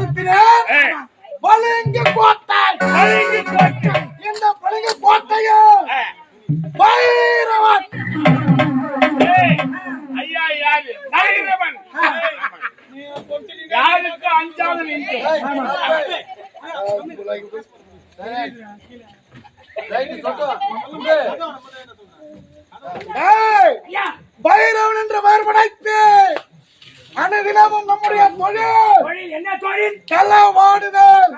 ஏற்படுத்தினேன் பளிங்கு கோட்டை பளிங்கு கோட்டை. இந்த பளிங்கு கோட்டையை பைரவன். ஐயா யாரு? நைரவன் யாருக்கு அஞ்சாவது நின்று? ஏய், பைரவன் என்ற பெயர் படைத்து அனுதினமும் நம்முடைய தொழில் தொழில் தொழில் களவாடுதல்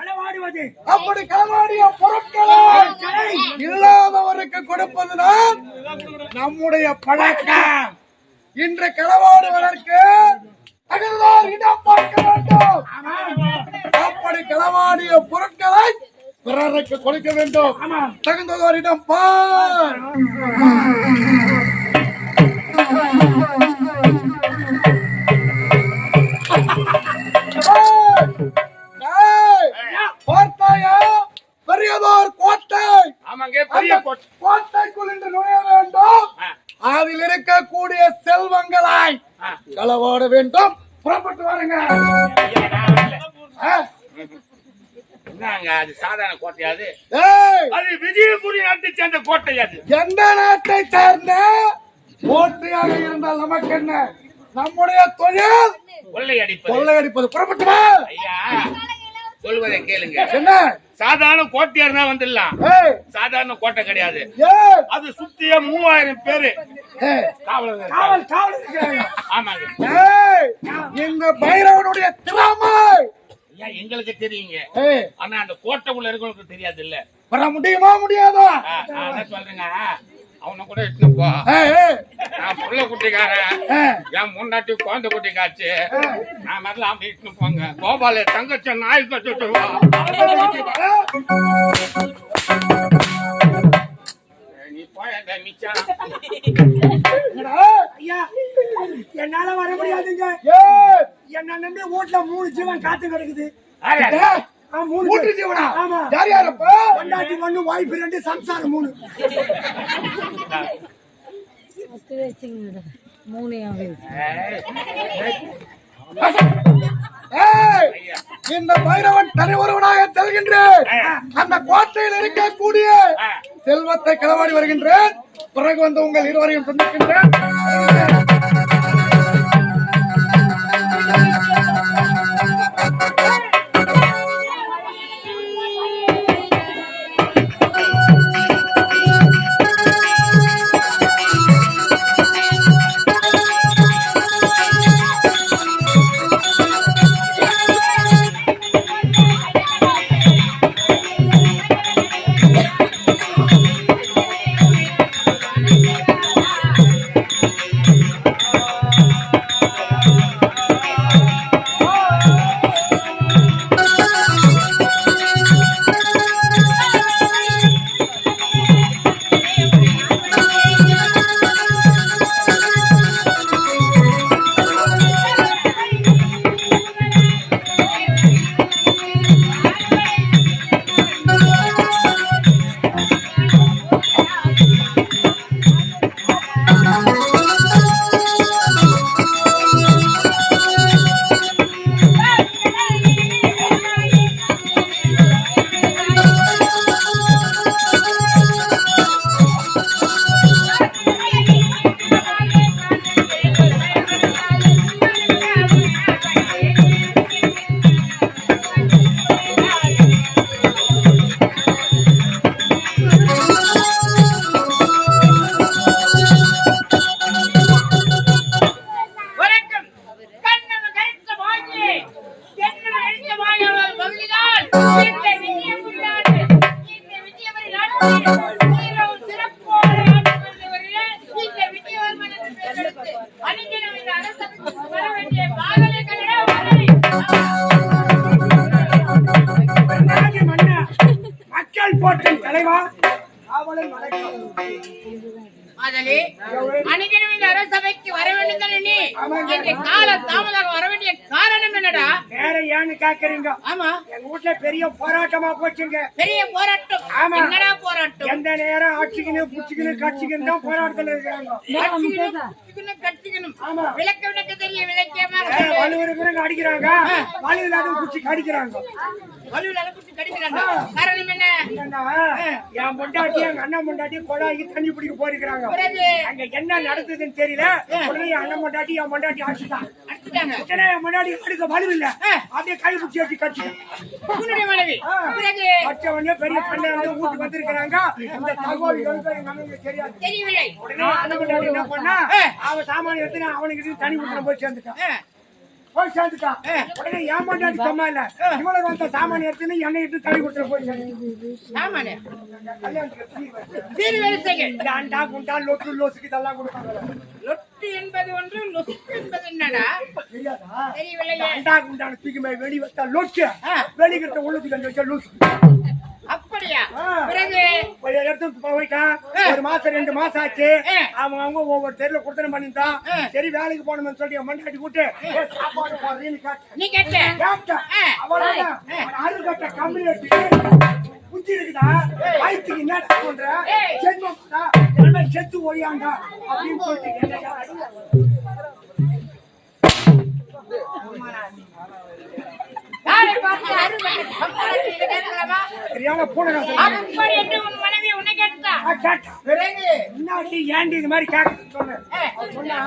அப்படி களவாடிய பொருட்களை இல்லாதவருக்கு கொடுப்பதுதான் நம்முடைய பழக்கம். இன்று களவாடுவதற்கு தகுந்தார் இடம் பார்க்க வேண்டும். அப்படி களவாடிய பொருட்களை பிறருக்கு கொடுக்க வேண்டும். தகுந்ததோர் இடம் பார். இருக்கக்கூடிய செல்வங்களை ஆ. களவாட வேண்டும். புறப்பட்டு வாருங்க. அது சாதாரண கோட்டை அது? விஜயபுரி நாட்டை சேர்ந்த கோட்டை அது. எந்த நாட்டை சார்ந்த கோட்டையாக இருந்தால் நமக்கு என்ன? நம்முடைய தொழில் கொள்ளையடிப்பது. புறப்பட்டு வா. ஐயா சொல்வதை கேளுங்க. என்ன? சாதாரண கோட்டையா இருந்தா வந்துடலாம் சாதாரண கோட்டை கிடையாது. அது சுத்திய மூவாயிரம் பேரு. ஆமாங்க. இந்த பைரவனுடைய திறமை எங்களுக்கு தெரியுங்க. ஆனா அந்த கோட்டை உள்ள இருக்கவங்களுக்கு தெரியாது இல்ல வர முடியுமா முடியாதா? சொல்றேங்க. அவனை கூட இட்டுன்னு போ. ஏய், ஏய், நான் புள்ள குட்டிக்காரன். என் முன்னாடி குழந்தை குட்டி காய்ச்சி நான் முதல்ல அப்படி இட்டுன்னு போங்க. கோபால தங்கச்ச நாய் நீ போய் அந்த மிச்சம்? என்னால வர முடியாதுங்க. என்ன நம்பி வீட்டுல மூணு ஜீவன் காத்து கிடக்குது. மூன்று. ஜீவனா? ஆமா. யார் யாரப்பா? பொண்டாட்டி ஒண்ணு வாய்ப்பு ரெண்டு சம்சாரம் மூணு. இந்த பைரவன் தனி ஒருவனாக செல்கின்றேன். அந்த கோட்டையில் இருக்கக்கூடிய செல்வத்தை களவாடி வருகின்றேன். பிறகு வந்து உங்கள் இருவரையும் சந்திக்கின்றேன். மக்கள் போட்டின் தலைவா காவலன் வணக்கம் அதலே அன்னைக்கு இந்த அரசபைக்கு வர வேண்டும் நீ ஆமாங்க. இன்றைய கால தாமதாக வர வேண்டிய காரணம் என்னடா? வேற ஏன்னு கேக்குறீங்க. ஆமா. எங்க வீட்டுல பெரிய போராட்டமா போச்சுங்க. பெரிய போராட்டம். ஆமா. என்னடா போராட்டம்? எந்த நேரம் அடிச்சுக்கின்னு புடிச்சுக்கின்னு கடிச்சுக்கின்னு தான் போராட்டத்துல இருக்காங்க கட்சிக்கணும். ஆமா. விளக்க விளக்க தெரிய விளக்கியமா வலு இருக்கிறவங்க அடிக்கிறாங்க. வலு இல்லாத கடிக்கிறாங்க. குச்சி கடிக்கிறாங்க. காரணம் என்ன? என்னன்னா, என் பொண்டாட்டி எங்க அண்ணன் பொண்டாட்டி கொடாக்கி தண்ணி பிடிக்க போயிருக்கிறாங்க. அங்க என்ன நடந்ததுன்னு தெரியல. உடனே என் அண்ணன் பொண்டாட்டி என் பொண்டாட்டி அடிச்சுட்டான் உடனே என் பொண்டாட்டி அடுக்க வலு இல்ல. அப்படியே கை பிடிச்சி வச்சு கடிச்சிட்டான் உன்னுடைய மனைவி. பெரிய பண்ணை வந்து வீட்டுக்கு வந்திருக்கிறாங்க. இந்த தகவல் வந்து எங்க அண்ணனுக்கு தெரியாது. தெரியவில்லை. உடனே அண்ணன் பொண்டாட்டி என்ன பண்ணா? அவன் சாமான் எடுத்து அவனுக்கு தனி முத்திரம் போய் சேர்ந்துட்டான். போய் சேர்ந்துட்டான். உடனே ஏன் பொண்டாட்டி சும்மா இல்ல. இவ்வளவு வந்த சாமான் எடுத்துன்னு என்னை எடுத்து தனி முத்திரம் போய் சேர்ந்துட்டான் அண்டா குண்டா லொட்டு லொசுக்கு இதெல்லாம் கொடுப்பாங்க லொட்டு என்பது ஒன்று லொசுக்கு என்பது என்னடா? தெரியாதா? தெரியவில்லையே. அண்டா குண்டான தூக்கி மேல வெளி வச்சா லொட்டு. ஆ. வெளிக்கிட்ட உள்ளத்துக்கு அந்த வச்சா லொசு. அப்படியா ஆ. பிறகு ஒரு மாசம் ரெண்டு மாசம் ஆச்சு. அவங்க அவங்க ஒவ்வொரு தெருல கொடுத்தன பண்ணிட்டான் ஆ. சரி வேலைக்கு போகணும்னு சொல்லி மண்டாட்டி கூட்டு சாப்பாடு போடுறேன்னு கேட்டேன். கேட்ட கேட்டேன். ஆ. அவ்வளவுதான். அவன் அருகட்ட கம்பி வச்சு, குச்சி இருக்குதா? வயித்துக்கு என்ன பண்ற? சென்மம்டா, எல்லாமே செத்து ஓடியாண்டா அப்படின்னு சொல்லிட்டு சரியான பூனை மனைவி உன்னை கேட்டா? பிறகு முன்னாடி ஏண்டி இது மாதிரி கேட்க சொன்னா,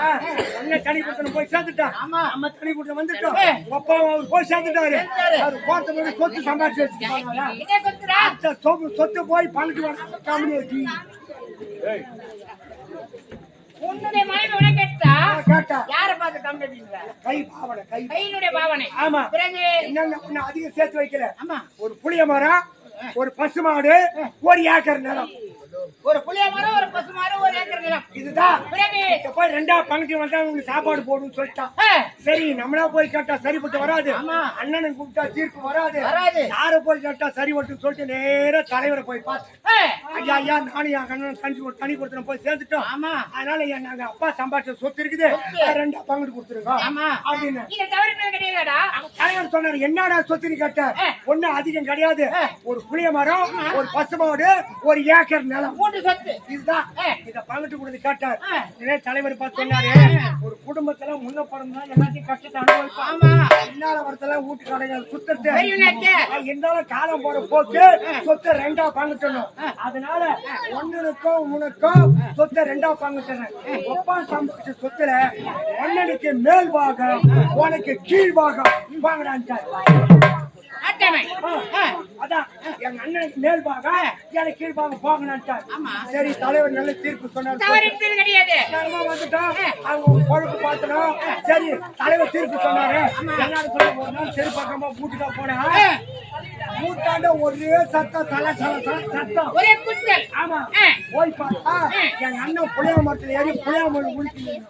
தனி கொடுத்தன போய் சேர்த்துட்டான் ஆமா. நம்ம தனி கொடுத்து வந்துட்டோம். அப்பா அவர் போய் சேர்த்துட்டாரு அவர் போது சொத்து சம்பாதிச்சு அந்த சொத்து போய் வர வச்சு உன்னுடைய மனைவி உன்னை கேட்டா கேட்டா. யாரை பார்த்து கம்பெனிங்க கை பாவனை கை. கையினுடைய பாவனை. ஆமா. பிறகு? என்னென்ன ஒண்ணு அதிகம் சேர்த்து வைக்கல. ஆமா. ஒரு புளிய மரம் ஒரு பசு மாடு ஒரு ஏக்கர் நிலம். ஒரு புளிய மரம் ஒரு பசு மரம் ஒரு ஏக்கர் நிலம். இதுதான். போய் ரெண்டா பங்குக்கு வந்தா உங்களுக்கு சாப்பாடு போடுன்னு சொல்லிட்டான் ஆ, சரி நம்மளா போய் கேட்டா சரிப்பட்டு வராது. ஆமா. அண்ணனுக்கு கூப்பிட்டா தீர்ப்பு வராது. வராது. யார போய் கேட்டா சரி மட்டும் சொல்லிட்டு நேரா தலைவரை போய் பார்த்தேன் ஆ, ஐயா ஐயா நானும் என் கண்ணன் கஞ்சி ஒரு தனி கொடுத்து போய் சேர்ந்துட்டோம். ஆமா. அதனால என் நாங்க அப்பா சம்பாதிச்ச சொத்து இருக்குது. ரெண்டா பங்கு கொடுத்துருக்கோம். ஆமா. அப்படின்னு. தலைவர் சொன்னாரு என்னடா சொத்துன்னு கேட்டார் ஒண்ணு அதிகம் கிடையாது. ஒரு புளிய மரம் ஒரு பசு மாடு ஒரு ஏக்கர் நிலம். சொத்து. இதுதான். இத பங்கிட்டு கொடுத்து கேட்டார். இதே தலைவர் பார்த்து சொன்னாரு ஒரு குடும்பத்துல முன்ன பிறந்தா எல்லாத்தையும் கஷ்டத்தை பின்னால வரத்துல வீட்டு கடைகள் சுத்தத்தை. இருந்தாலும் காலம் போற போக்கு சொத்தை ரெண்டா பங்கிட்டணும். அதனால ஒன்னுக்கும் உனக்கும் சொத்தை ரெண்டா பங்கிட்டணும் ஒப்பா சம்பாதிச்ச சொத்துல ஒன்னனுக்கு மேல் பாகம் உனக்கு கீழ் பாகம். அதான். எங்க அண்ணனுக்கு மேல் பாகம் எனக்கு கீழ் போகணும்ட்டார். சரி தலைவர் நல்ல தீர்ப்பு சொன்னார். கிடையாது. வந்துட்டோம். அவங்க பொழுது பார்த்தோம் சரி தலைவர் தீர்ப்பு சொன்னாரு. எல்லாரும் சொல்ல சரி பக்கமா பூட்டுக்கா போனா. பூட்டாண்ட ஒரே சத்தம் தலை சத்தம். ஒரே குத்தல். ஆமா. போய் பார்த்தா எங்க அண்ணன் புளிய மரத்துல ஏறி புளிய மரம் குளிக்கணும்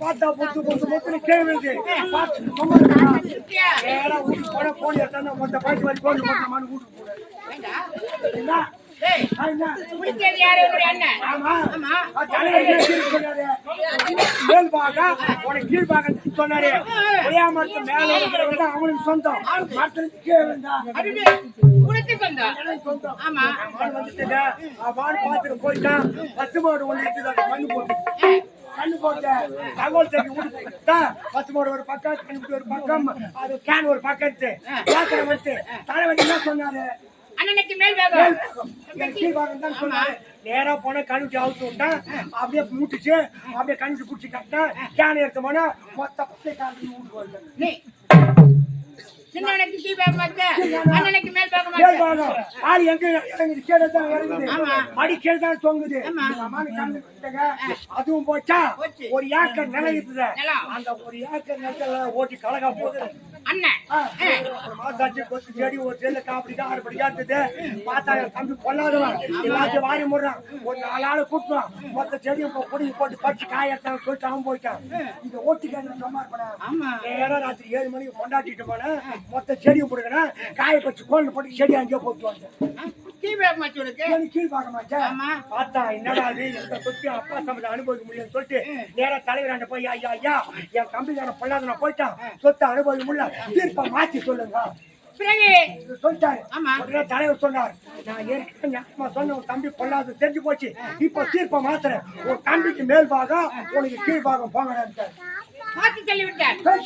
பார்த்தா புத்து புத்து புத்துன்னு கேள்வி பார்த்து போன் எடுத்தா மொத்த பாய்ச்சி போன் வீட்டுக்கு போறேன் யாரு அண்ணன். ஆமா? மேல் உனக்கு கீழ் பாகம் சொன்னாரு. ஒரே மரத்து மேல இருக்கிறவங்க அவனுக்கு சொந்தம். மரத்துல கீழே இருந்தா உனக்கு சொந்தம். சொந்தம். ஆமா. அவன் வந்துட்டுங்க. அவன் பார்த்துட்டு போயிட்டான். பத்து மாடு ஒண்ணு போட்டு. கண்ணு போட்ட. தகவல் தெரிஞ்சு வீட்டுக்கு போயிட்டா பத்து மாடு ஒரு பக்கம் கண்ணு ஒரு பக்கம். அது கேன் ஒரு எடுத்து பேசுற வந்து தலைவர் என்ன சொன்னாரு? அண்ணனுக்கு மேல் வேகம். நேரா போனா கழுவிட்டு அவுத்து விட்டான் அப்படியே மூட்டுச்சு அப்படியே கஞ்சி குடிச்சு கட்டினேன் கேன் எடுத்து போனா மொத்த பத்தை காலி வீட்டுக்கு வந்தேன். அதுவும் போச்சா? போச்சு. ஒரு ஏக்கர் நிலம் இருக்குது. அந்த ஒரு ஏக்கர் நிலத்துல ஓட்டி கலகா ஒரு மாசாச்சு கொத்து செடி ஒரு செல்ல காப்பிடிக்கா ஆறு படிக்கா இருந்தது பார்த்தா தம்பி கொல்லாதவன் எல்லாத்தையும் வாரி முடுறான். ஒரு நாலு ஆளு கூட்டுவான் மொத்த செடியும் குடி போட்டு பச்சு காயத்தான் சொல்லிட்டு அவன் போயிட்டான். இந்த ஓட்டுக்காரன் சும்மா. இருப்பேன் ராத்திரி ஏழு மணிக்கு கொண்டாட்டிட்டு போனேன். மொத்த செடியும் போடுக்கிறேன் காய பச்சு கோல் போட்டு செடி அங்கேயே போட்டு வந்தேன் கீழ் உனக்கு. பார்க்க மாட்டேன். ஆமா. பார்த்தா என்னடா அது எந்த சொத்து அப்பா சம்பளம் அனுபவிக்க முடியும்னு சொல்லிட்டு நேரா தலைவராண்ட போய் ஐயா ஐயா என் கம்பிக்கான பொல்லாத நான் போயிட்டான் சொத்தை அனுபவிக்க முடியல. தீர்ப்பை மாத்தி சொல்லுங்க. பிறகு? சொல்லிட்டாரு. ஆமா. உடனே தலைவர் சொன்னார் நான் ஏற்கனவே ஞாபகமா சொன்ன உன் தம்பி பொல்லாத தெரிஞ்சு போச்சு. இப்ப தீர்ப்பை மாத்துறேன். உன் தம்பிக்கு மேல் பாகம் உனக்கு கீழ் பாகம் போங்கடான்ட்டாரு. மாத்தி விட்டார் அப்பதான்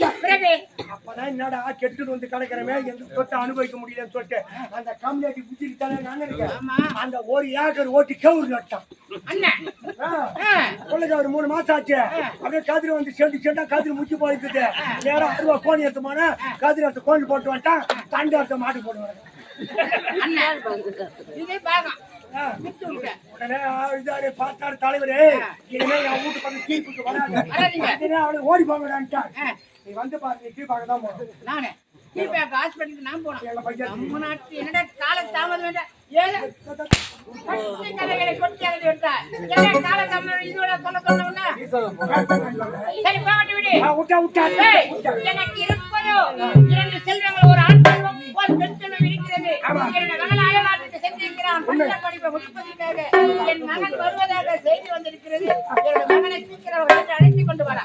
என்னடா கெட்டுட்டு வந்து கிடக்கிறமே? எந்த சொத்தை அனுபவிக்க முடியலன்னு சொல்லிட்டு அந்த கம்யூனிட்டி புத்திக்கு தானே நான் இருக்கேன். அந்த ஒரு ஏக்கர் ஓட்டி கவுரு நட்டான் பிள்ளைக்கு ஒரு மூணு மாசம் ஆச்சு. அப்படியே கதிரி வந்து செண்டு செண்டா கதிரி முச்சு போயிட்டு நேரம் அருவா கோணி எடுத்து போனா கதிரி எடுத்து கோணி போட்டு வந்துட்டான். தண்டு எடுத்து மாட்டு போடுவாங்க இது பாகம் உடனே பார்த்தாரு தலைவரே. இனிமே என் வீட்டு பக்கம் தீர்ப்புக்கு வராது. ஓடி போங்கடான்ட்டான் ஆ, நீ வந்து பாரு நீ தீர்ப்பாக தான் போகணும். நானு? கீழ்பேக் ஹாஸ்பிட்டலுக்கு நான் போனேன் எங்க பையன் நம்ம நாட்டு என்னடா கால தாமதம் வேண்டாம் ஏழு. கொட்டி என்ன கால தாமதம் இதோட சொல்ல சொன்னோம்னா சரி போகட்டு விடு. ஆ, விட்டா விட்டா ஏய், எனக்கு இருப்பதோ? இரண்டு செல்வங்கள் ஒரு ஆண் செல்வம் ஒரு பெண் செல்வம் இருக்கிறது. மகன் சென்றிருக்கிறான். படிப்பை முடிப்பதற்காக. என் மகன் வருவதாக செய்தி வந்திருக்கிறது. மகனை சீக்கிரம் அழைத்துக் கொண்டு வரா